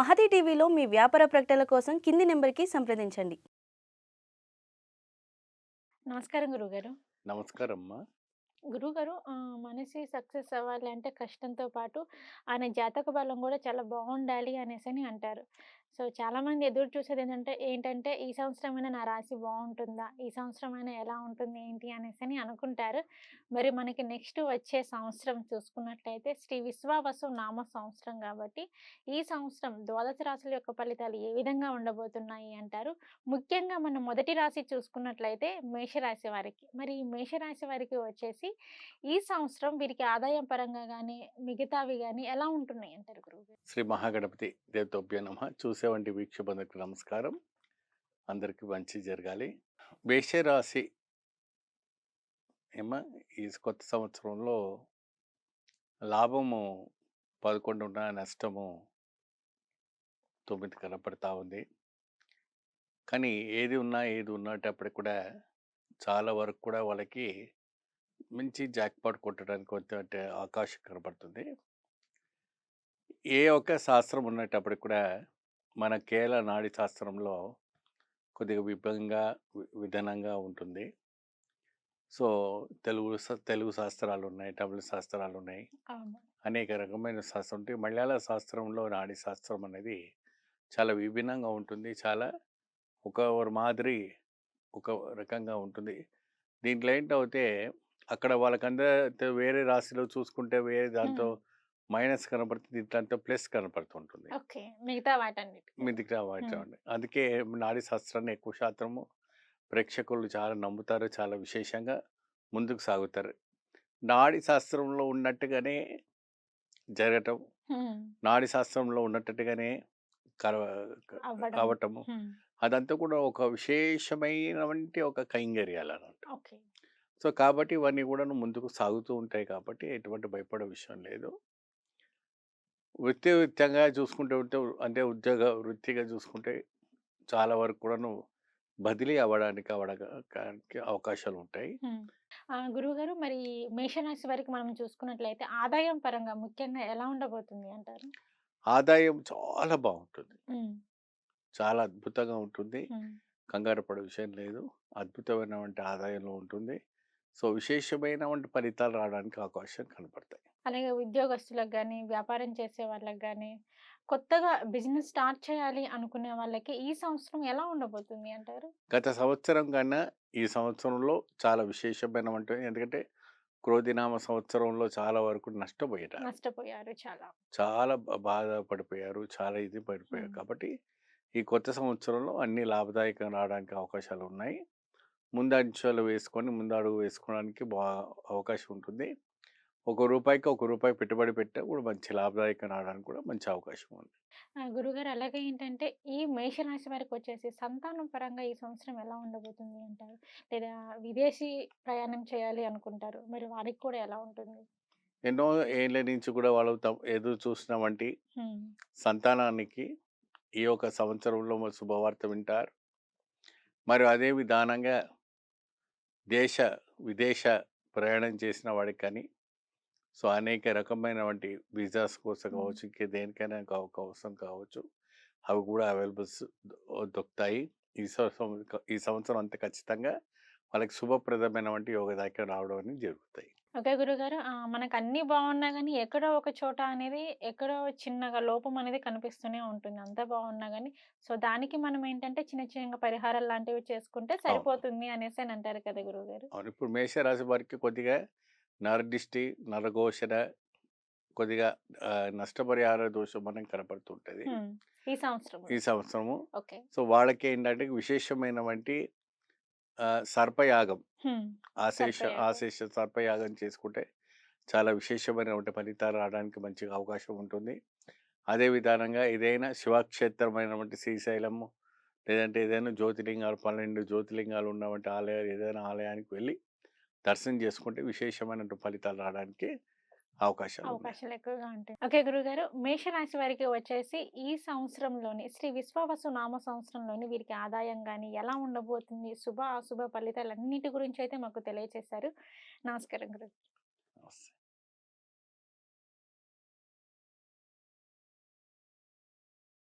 మహతి టీవీలో మీ వ్యాపార ప్రకటనల కోసం కింది నెంబర్కి సంప్రదించండి. నమస్కారం గురుగారు నమస్కారం అమ్మా గురుగారు ఆ, మనిషి సక్సెస్ అవ్వాలి అంటే కష్టంతో పాటు ఆయన జాతక బలం కూడా చాలా బాగుండాలి అనేసి అని అంటారు. సో చాలా మంది ఎదురు చూసేది ఏంటంటే ఏంటంటే ఈ సంవత్సరమైనా నా రాశి బాగుంటుందా? ఈ సంవత్సరమైనా ఎలా ఉంటుంది? ఏంటి? అనేసి అని అనుకుంటారు. మరి మనకి నెక్స్ట్ వచ్చే సంవత్సరం చూసుకున్నట్లయితే శ్రీ విశ్వావసు నామ సంవత్సరం కాబట్టి ఈ సంవత్సరం ద్వాదశ రాశుల యొక్క ఫలితాలు ఏ విధంగా ఉండబోతున్నాయి అంటారు? ముఖ్యంగా మనం మొదటి రాశి చూసుకున్నట్లయితే మేషరాశి వారికి. మరి ఈ మేషరాశి వారికి వచ్చేసి ఈ సంవత్సరం వీరికి ఆదాయం పరంగా కానీ మిగతావి కానీ ఎలా ఉంటున్నాయి అంటారు గురువు శ్రీ మహాగణపతి దేవతోభ్య నమ. చూసేవంటి వీక్షబంధుకు నమస్కారం. అందరికీ మంచి జరగాలి. మేషరాశి ఏమా ఈ కొత్త సంవత్సరంలో లాభము పదకొండు ఉన్న నష్టము తొమ్మిది కనపడతా ఉంది. కానీ ఏది ఉన్నా ఏది ఉన్నట్టప్పుడు కూడా చాలా వరకు కూడా వాళ్ళకి మంచి జాక్పాట్ కొట్టడానికి వచ్చే అవకాశం కనపడుతుంది. ఏ ఒక్క శాస్త్రం ఉన్నటప్పుడు కూడా మన కేరళ నాడి శాస్త్రంలో కొద్దిగా విభంగా వి- విధానంగా ఉంటుంది. సో తెలుగు స- తెలుగు శాస్త్రాలు ఉన్నాయి తమిళ శాస్త్రాలు ఉన్నాయి అవును. అనేక రకమైన శాస్త్రం ఉంటాయి. మలయాళ శాస్త్రంలో నాడి శాస్త్రం అనేది చాలా విభిన్నంగా ఉంటుంది. చాలా ఒక మాదిరి ఒక రకంగా ఉంటుంది. దీంట్లో ఏంటవుతే అక్కడ వాళ్ళకందరూ వేరే రాశిలో చూసుకుంటే వేరే దాంతో మైనస్ కనపడుతుంది దీంట్లో ప్లస్ కనపడుతుంటుంది. ఓకే. మిగతా వాటన్నిటి వాటి అందుకే నాడీ శాస్త్రాన్ని ఎక్కువ శాతము ప్రేక్షకులు చాలా నమ్ముతారు చాలా విశేషంగా ముందుకు సాగుతారు. నాడీ శాస్త్రంలో ఉన్నట్టుగానే జరగటం నాడీ శాస్త్రంలో ఉన్నట్టుగానే. అవటము అదంతా కూడా ఒక విశేషమైనటువంటి ఒక కైంగర్యాలు అన్నమాట ఓకే. సో కాబట్టి ఇవన్నీ కూడా ముందుకు సాగుతూ ఉంటాయి కాబట్టి ఎటువంటి భయపడే విషయం లేదు. వృత్తిరీత్యంగా చూసుకుంటే ఉంటే అంటే ఉద్యోగ వృత్తిగా చూసుకుంటే చాలా వరకు కూడాను బదిలీ అవ్వడానికి అవ్వడానికి అవకాశాలు ఉంటాయి గురువు గారు మరి మేషరాశి వారికి మనం చూసుకున్నట్లయితే ఆదాయం పరంగా ముఖ్యంగా ఎలా ఉండబోతుంది అంటారు? ఆదాయం చాలా బాగుంటుంది చాలా అద్భుతంగా ఉంటుంది. కంగారు పడే విషయం లేదు. అద్భుతమైనటువంటి ఆదాయంలో ఉంటుంది. సో విశేషమైనటువంటి ఫలితాలు రావడానికి అవకాశం కనపడతాయి. అలాగే ఉద్యోగస్తులకు కానీ వ్యాపారం చేసే వాళ్ళకి కానీ కొత్తగా బిజినెస్ స్టార్ట్ చేయాలి అనుకునే వాళ్ళకి ఈ సంవత్సరం ఎలా ఉండబోతుంది అంటారు? గత సంవత్సరం కన్నా ఈ సంవత్సరంలో చాలా విశేషమైన ఉంటుంది ఎందుకంటే క్రోధినామ సంవత్సరంలో చాలా వరకు నష్టపోయారు నష్టపోయారు చాలా. చాలా బాధపడిపోయారు చాలా ఇది పడిపోయారు. కాబట్టి ఈ కొత్త సంవత్సరంలో అన్ని లాభదాయకంగా రావడానికి అవకాశాలు ఉన్నాయి ముందు అంచెలు వేసుకొని ముందు అడుగు వేసుకోవడానికి బా అవకాశం ఉంటుంది. ఒక రూపాయికి ఒక రూపాయి పెట్టుబడి పెట్టా కూడా మంచి లాభదాయకంగా రావడానికి కూడా మంచి అవకాశం ఉంది. గురుగారు అలాగే ఏంటంటే ఈ మేషరాశి వారికి వచ్చేసి సంతానం పరంగా ఈ సంవత్సరం ఎలా ఉండబోతుంది అంటారు? లేదా విదేశీ ప్రయాణం చేయాలి అనుకుంటారు. మరి వారికి కూడా ఎలా ఉంటుంది? ఎన్నో ఏళ్ళ నుంచి కూడా వాళ్ళు ఎదురు చూసిన వంటి సంతానానికి ఈ యొక్క సంవత్సరంలో శుభవార్త వింటారు. మరి అదే విధానంగా దేశ విదేశ ప్రయాణం చేసిన వాడికి కానీ సో అనేక రకమైనటువంటి వీసాస్ కోసం. కావచ్చు ఇంకే దేనికైనా కోసం కావచ్చు అవి కూడా అవైలబుల్స్ దొరుకుతాయి ఈ సంవత్సరం ఈ సంవత్సరం అంత ఖచ్చితంగా వాళ్ళకి శుభప్రదమైనటువంటి యోగదాయకం రావడం అనేది జరుగుతాయి. ఓకే గురుగారు మనకు అన్ని బాగున్నా కానీ ఎక్కడో ఒక చోట అనేది ఎక్కడో చిన్నగా లోపం అనేది కనిపిస్తూనే ఉంటుంది. అంతా బాగున్నా కానీ సో దానికి మనం ఏంటంటే చిన్న చిన్న పరిహారాలు లాంటివి చేసుకుంటే సరిపోతుంది అనేసి అని అంటారు కదా గురుగారు ఇప్పుడు మేషరాశి వారికి కొద్దిగా నరదిష్టి నరఘోషణ కొద్దిగా నష్టపరిహార దోషం మనం కనపడుతుంటుంది. ఈ సంవత్సరం ఈ సంవత్సరము. ఓకే. సో వాళ్ళకి ఏంటంటే విశేషమైనటువంటి ఆ, సర్పయాగం. ఆశేష. ఆశేష సర్పయాగం చేసుకుంటే చాలా విశేషమైనటువంటి ఫలితాలు రావడానికి మంచిగా అవకాశం ఉంటుంది. అదే విధానంగా ఏదైనా శివక్షేత్రమైనటువంటి శ్రీశైలము లేదంటే ఏదైనా జ్యోతిలింగాలు పన్నెండు జ్యోతిలింగాలు ఉన్నటువంటి ఆలయాలు ఏదైనా ఆలయానికి వెళ్ళి దర్శనం చేసుకుంటే విశేషమైనటువంటి ఫలితాలు రావడానికి అవకాశాలు. అవకాశాలు ఎక్కువగా ఉంటాయి. ఓకే గురుగారు మేషరాశి వారికి వచ్చేసి ఈ సంవత్సరంలోని శ్రీ విశ్వావసు నామ సంవత్సరంలోని వీరికి ఆదాయం కానీ ఎలా ఉండబోతుంది శుభ అశుభ ఫలితాలు అన్నిటి గురించి అయితే మాకు తెలియజేశారు నమస్కారం గురు నమస్తే.